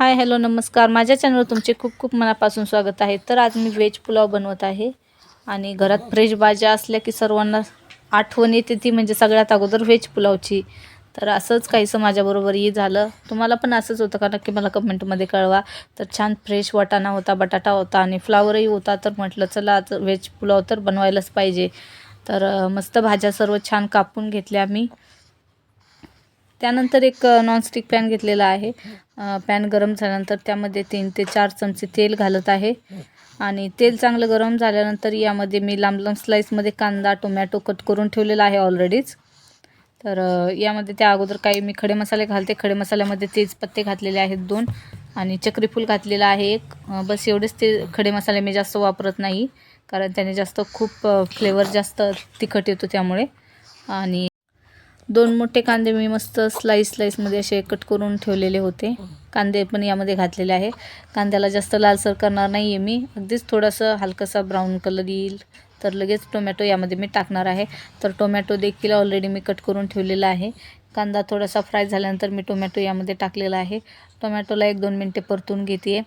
Hi hello नमस्कार. माझ्या चॅनलवर तुमचे खूप खूप मनापासून स्वागत आहे. तर आज मी व्हेज पुलाव बनवत आहे. आणि घरात फ्रेश भाज्या असल्या की सर्वांना आठवण येते ती म्हणजे सगळ्यात अगोदर व्हेज पुलावची. तर असंच काहीसं माझ्याबरोबरही झालं. तुम्हाला पण असंच होतं का? नक्की मला कमेंटमध्ये कळवा. तर छान फ्रेश वाटाणा होता बटाटा होता आणि फ्लावरही होता. तर म्हटलं चला आज व्हेज पुलाव तर बनवायलाच पाहिजे. तर मस्त भाज्या सर्व छान कापून घेतल्या मी. त्यानंतर एक नॉनस्टिक पॅन घेतलेला आहे. पॅन गरम झाल्यानंतर त्यामध्ये तीन ते चार चमचे तेल घालत आहे. आणि तेल चांगलं गरम झाल्यानंतर यामध्ये मी लांब लांब स्लाईसमध्ये कांदा टोमॅटो कट करून ठेवलेला आहे ऑलरेडीच तर यामध्ये त्या अगोदर काही मी खडे मसाले घालते. खडे मसाल्यामध्ये तेजपत्ते घातलेले आहेत दोन आणि चक्रीफूल घातलेलं आहे एक. बस एवढेच ते खडे मसाले मी जास्त वापरत नाही कारण त्याने जास्त खूप फ्लेवर जास्त तिखट येतो त्यामुळे. आणि दोन मोठे कांदे मी मस्त स्लाईस स्लाईसमध्ये असे कट करून ठेवलेले होते. कांदे पण यामध्ये घातलेले आहे. कांद्याला जास्त लालसर करणार नाही आहे मी. अगदीच थोडासा हलकासा ब्राऊन कलर येईल. तर लगेच टोमॅटो यामध्ये मी टाकणार आहे. तर टोमॅटो देखील ऑलरेडी मी कट करून ठेवलेला आहे. कांदा थोडासा फ्राय झाल्यानंतर मी टोमॅटो यामध्ये टाकलेला आहे. टोमॅटोला एक दोन मिनटे परतून घेते.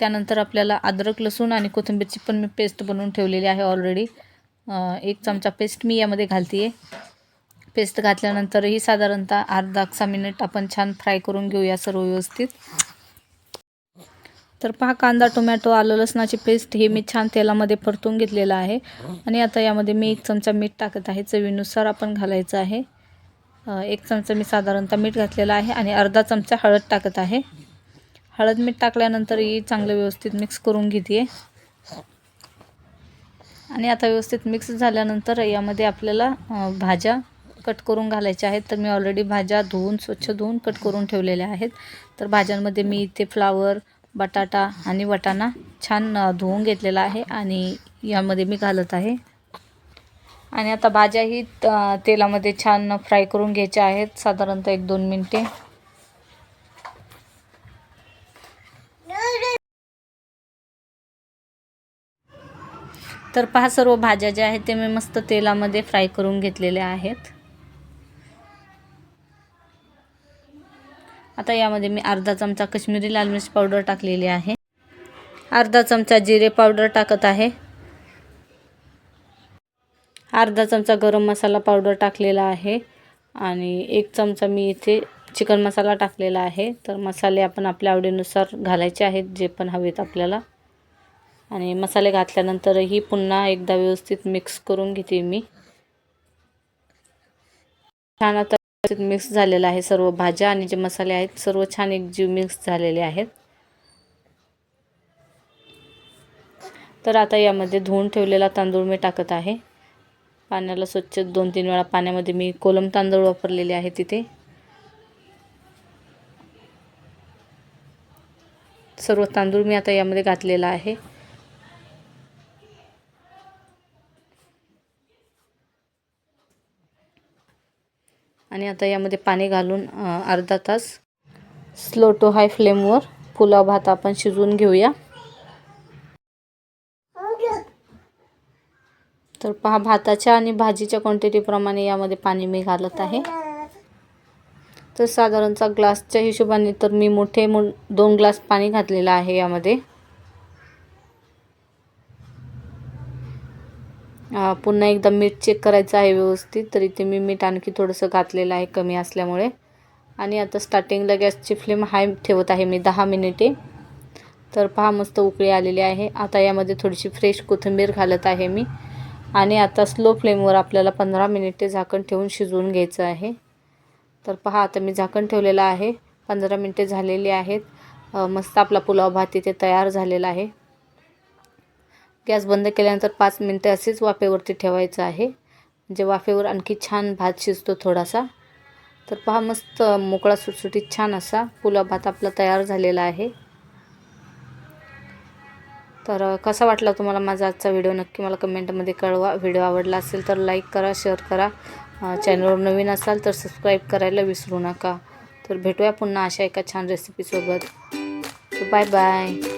त्यानंतर आपल्याला अद्रक लसूण आणि कोथिंबीरची पण मी पेस्ट बनवून ठेवलेली आहे ऑलरेडी एक चमचा पेस्ट मी यामध्ये घालते आहे पेस्ट घातल्यानंतरही साधारणतः अर्धा सहा मिनिट आपण छान फ्राय करून घेऊया सर्व व्यवस्थित. तर पहा कांदा टोमॅटो आलं लसणाची पेस्ट हे मी छान तेलामध्ये परतून घेतलेलं आहे. आणि आता यामध्ये मी एक चमचा मीठ टाकत आहे. चवीनुसार आपण घालायचं आहे. एक चमचा मी साधारणतः मीठ घातलेला आहे आणि अर्धा चमचा हळद टाकत आहे. हळद मीठ टाकल्यानंतरही चांगलं व्यवस्थित मिक्स करून घेते आणि आता व्यवस्थित मिक्स झाल्यानंतर यामध्ये आपल्याला भाज्या कट करून घालायच्या आहेत. तर मी ऑलरेडी भाज्या धुवून स्वच्छ धुवून कट करून ठेवलेल्या आहेत. तर भाज्यांमध्ये मी इथे फ्लावर बटाटा आणि वटाणा छान धुवून घेतलेला आहे आणि यामध्ये मी घालत आहे. आणि आता भाज्याही तेलामध्ये छान फ्राय करून घ्यायच्या आहेत. साधारणतः एक दोन मिनटे. तर पहा सर्व भाज्या ज्या आहेत ते मी मस्त तेलामध्ये फ्राय करून घेतलेल्या आहेत. आता यामध्ये मी अर्धा चमचा कश्मीरी लाल मिरची पावडर टाकलेली आहे. अर्धा चमचा जिरे पावडर टाकत आहे. अर्धा चमचा गरम मसाला पावडर टाकलेला आहे. आणि एक चमचा मी इथे चिकन मसाला टाकलेला आहे. तर मसाले आपण आपल्या आवडीनुसार घालायचे आहेत जे पण हवेत आपल्याला. आणि मसाले घातल्यानंतरही पुन्हा एकदा व्यवस्थित मिक्स करून घेते मी. छान आता व्यवस्थित मिक्स झालेलं आहे सर्व भाज्या आणि जे मसाले आहेत सर्व छान एकजीव मिक्स झालेले आहेत. तर आता यामध्ये धुवून ठेवलेला तांदूळ मी टाकत आहे. पाण्याला स्वच्छ दोन तीन वेळा पाण्यामध्ये मी कोलम तांदूळ वापरलेले आहे तिथे. सर्व तांदूळ मी आता यामध्ये घातलेला आहे. आणि आता यामध्ये पाणी घालून अर्धा तास स्लो टू हाय फ्लेमवर पुलाव भात आपण शिजवून घेऊया. तर पहा भाताच्या आणि भाजीच्या क्वांटिटीप्रमाणे यामध्ये पाणी मी घालत आहे. तर साधारणतः ग्लासच्या हिशोबाने तर मी मोठे मो दोन ग्लास पाणी घातलेलं आहे यामध्ये. पुन्हा एकदा मीठ चेक करायचं आहे व्यवस्थित तर इथे मी मीठ आणखी थोडंसं घातलेलं आहे कमी असल्यामुळे. आणि आता स्टार्टिंगला गॅसची फ्लेम हाय ठेवत आहे मी दहा मिनिटे. तर पहा मस्त उकळी आलेली आहे. आता यामध्ये थोडीशी फ्रेश कोथिंबीर घालत आहे मी. आणि आता स्लो फ्लेमवर आपल्याला पंधरा मिनिटे झाकण ठेवून शिजवून घ्यायचं आहे. तर पहा आता मी झाकण ठेवलेलं आहे. पंधरा मिनटे झालेली आहेत. मस्त आपला पुलाव भात इथे तयार झालेला आहे. गॅस बंद केल्यानंतर पाच मिनटं असेच वाफेवरती ठेवायचं आहे. म्हणजे वाफेवर आणखी छान भात शिजतो थोडासा. तर पहा मस्त मोकळा सुटसुटीत छान असा पुलाव भात आपला तयार झालेला आहे. तर कसा वाटला तुम्हाला माझा आजचा व्हिडिओ? नक्की मला कमेंटमध्ये कळवा. व्हिडिओ आवडला असेल तर लाईक करा शेअर करा. चॅनलवर नवीन असाल तर सबस्क्राईब करायला विसरू नका. तर भेटूया पुन्हा अशा एका छान रेसिपीसोबत. Bye bye.